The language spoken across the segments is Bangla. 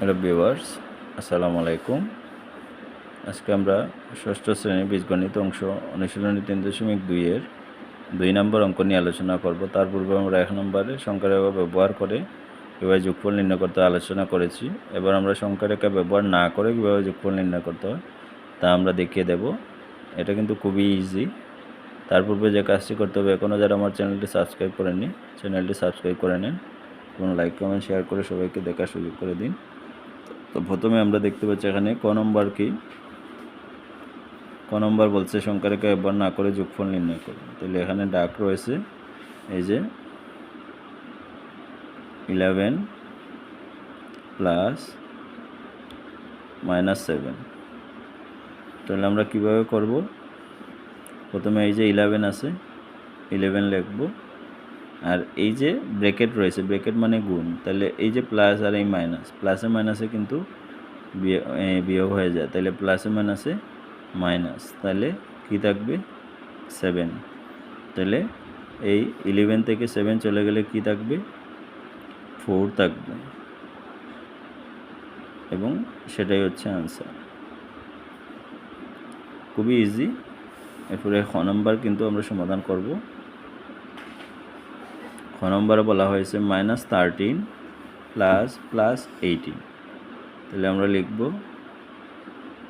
হ্যালো ভিউয়ার্স, আসসালামু আলাইকুম। আজকে আমরা ষষ্ঠ শ্রেণির বীজগণিত অংশ অনুশীলনী তিন দশমিক দুইয়ের দুই নম্বর অঙ্ক নিয়ে আলোচনা করব। তার পূর্বে আমরা এক নম্বরে সংখ্যা রেখা ব্যবহার করে কীভাবে যোগফল নির্ণয় করতে আলোচনা করেছি। এবার আমরা সংখ্যা রেখা ব্যবহার না করে কীভাবে যোগফল নির্ণয় করতে হয় তা আমরা দেখিয়ে দেব। এটা কিন্তু খুবই ইজি তার পূর্বে যে কাজটি করতে হবে এখনও যারা আমার চ্যানেলটি সাবস্ক্রাইব করেননি, চ্যানেলটি সাবস্ক্রাইব করে নেন। এবং লাইক কমেন্ট শেয়ার করে সবাইকে দেখার সুযোগ করে দিন। তো প্রথমে আমরা দেখতে পাচ্ছি এখানে ক নম্বর কি? ক নম্বর বলছে সংখ্যা রেখা ব্যবহার না করে যোগফল নির্ণয় করুন। তাহলে এখানে ডাক রয়েছে, এই যে ইলেভেন প্লাস মাইনাস সেভেন তাহলে আমরা কীভাবে করব? প্রথমে এই যে ইলেভেন আছে ইলেভেন লিখব। আর এই যে ব্রেকেট রয়েছে ব্রেকেট মানে গুণ, তাহলে এই যে প্লাস আর এই মাইনাস প্লাসে মাইনাসে কিন্তু বিয়ে- বিয়োগ হয়ে যায়, তাহলে প্লাসে মাইনাসে মাইনাস তাহলে কি থাকবে? সেভেন তাহলে এই ইলেভেন থেকে সেভেন চলে গেলে কি থাকবে? ফোর থাকবে। এবং সেটাই হচ্ছে আনসার খুবই ইজি এরপরে খ নম্বর কিন্তু আমরা সমাধান করব। খ নম্বরে বলা হয়েছে minus thirteen plus plus eighteen তাহলে আমরা লিখব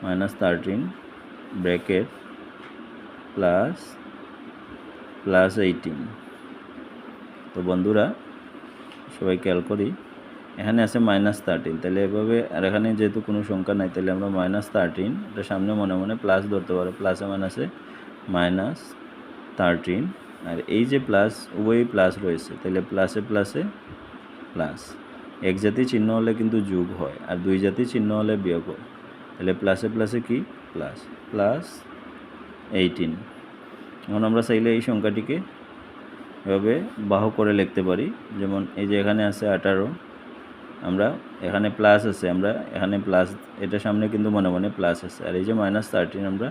minus thirteen bracket plus plus eighteen তো বন্ধুরা, সবাই খেয়াল করি, এখানে আছে মাইনাস থার্টিন তাহলে এভাবে, আর এখানে যেহেতু কোনো সংখ্যা নাই, তাহলে আমরা মাইনাস থার্টিন এটা সামনে মনে মনে প্লাস ধরতে পারো। প্লাসে মাইনাসে মাইনাস থার্টিন আর এই যে প্লাস উভয়ই প্লাস রয়েছে, তাহলে প্লাসে প্লাসে প্লাস এক জাতি চিহ্ন হলে কিন্তু যোগ হয়, আর দুই জাতি চিহ্ন হলে বিয়োগ হয়। তাহলে প্লাসে প্লাসে কি? প্লাস প্লাস এইটিন এখন আমরা চাইলে এই সংখ্যাটিকে এভাবে বাহু করে লিখতে পারি। যেমন এই যে এখানে আছে আঠারো, আমরা এখানে প্লাস আছে, আমরা এখানে প্লাস এটা সামনে কিন্তু মনে মনে প্লাস আছে। আর এই যে মাইনাস থার্টিন আমরা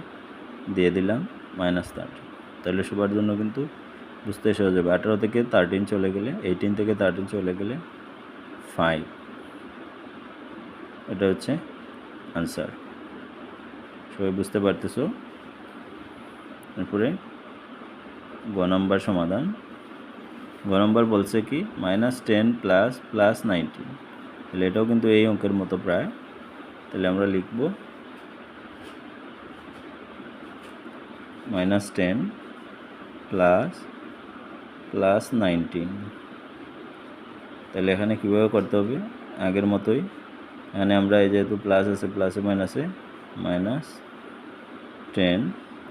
দিয়ে দিলাম মাইনাস থার্টিন তাহলে সবার জন্য কিন্তু বুঝতে সহজ হবে আঠারো থেকে থার্টিন চলে গেলে এইটিন থেকে থার্টিন চলে গেলে ফাইভ এটা হচ্ছে আনসার সবাই বুঝতে পারতেছো? এরপরে গ নম্বর সমাধান। গ নম্বর বলছে কি minus ten plus plus nineteen তাহলে এটাও কিন্তু এই অঙ্কের মতো প্রায়। তাহলে আমরা লিখব minus ten plus plus nineteen তাহলে এখানে কীভাবে করতে হবে? আগের মতোই। এখানে আমরা এই যেহেতু প্লাস আছে প্লাসে মাইনাসে মাইনাস টেন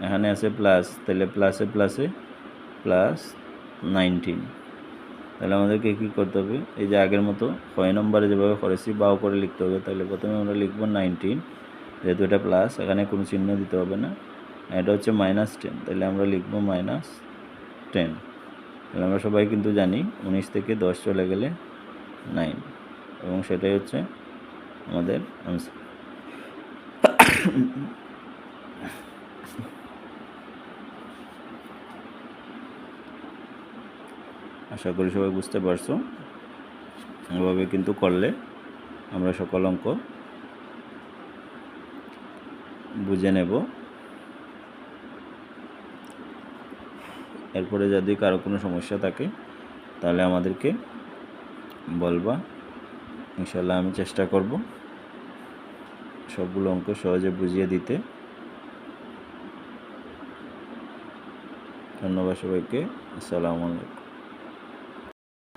এখানে আছে প্লাস তাহলে প্লাসে প্লাসে প্লাস নাইনটিন তাহলে আমাদেরকে কী করতে হবে? এই যে আগের মতো ছয় নম্বরে যেভাবে করেছি বাও করে লিখতে হবে, তাহলে প্রথমে আমরা লিখব নাইনটিন যেহেতু এটা প্লাস এখানে কোনো চিহ্ন দিতে হবে না। এটা হচ্ছে মাইনাস টেন তাহলে আমরা লিখব মাইনাস টেন। তাহলে আমরা সবাই কিন্তু জানি উনিশ থেকে দশ চলে গেলে নাইন। এবং সেটাই হচ্ছে আমাদের আনসার আশা করি সবাই বুঝতে পারছ। এভাবে কিন্তু করলে আমরা সকল অঙ্ক বুঝে নেব। এরপরে যদি কারও কোনো সমস্যা থাকে, তাহলে আমাদেরকে বলবা। ইনশাল্লাহ আমি চেষ্টা করব সবগুলো অঙ্ক সহজে বুঝিয়ে দিতে। ধন্যবাদ সবাইকে। আসসালামু আলাইকুম।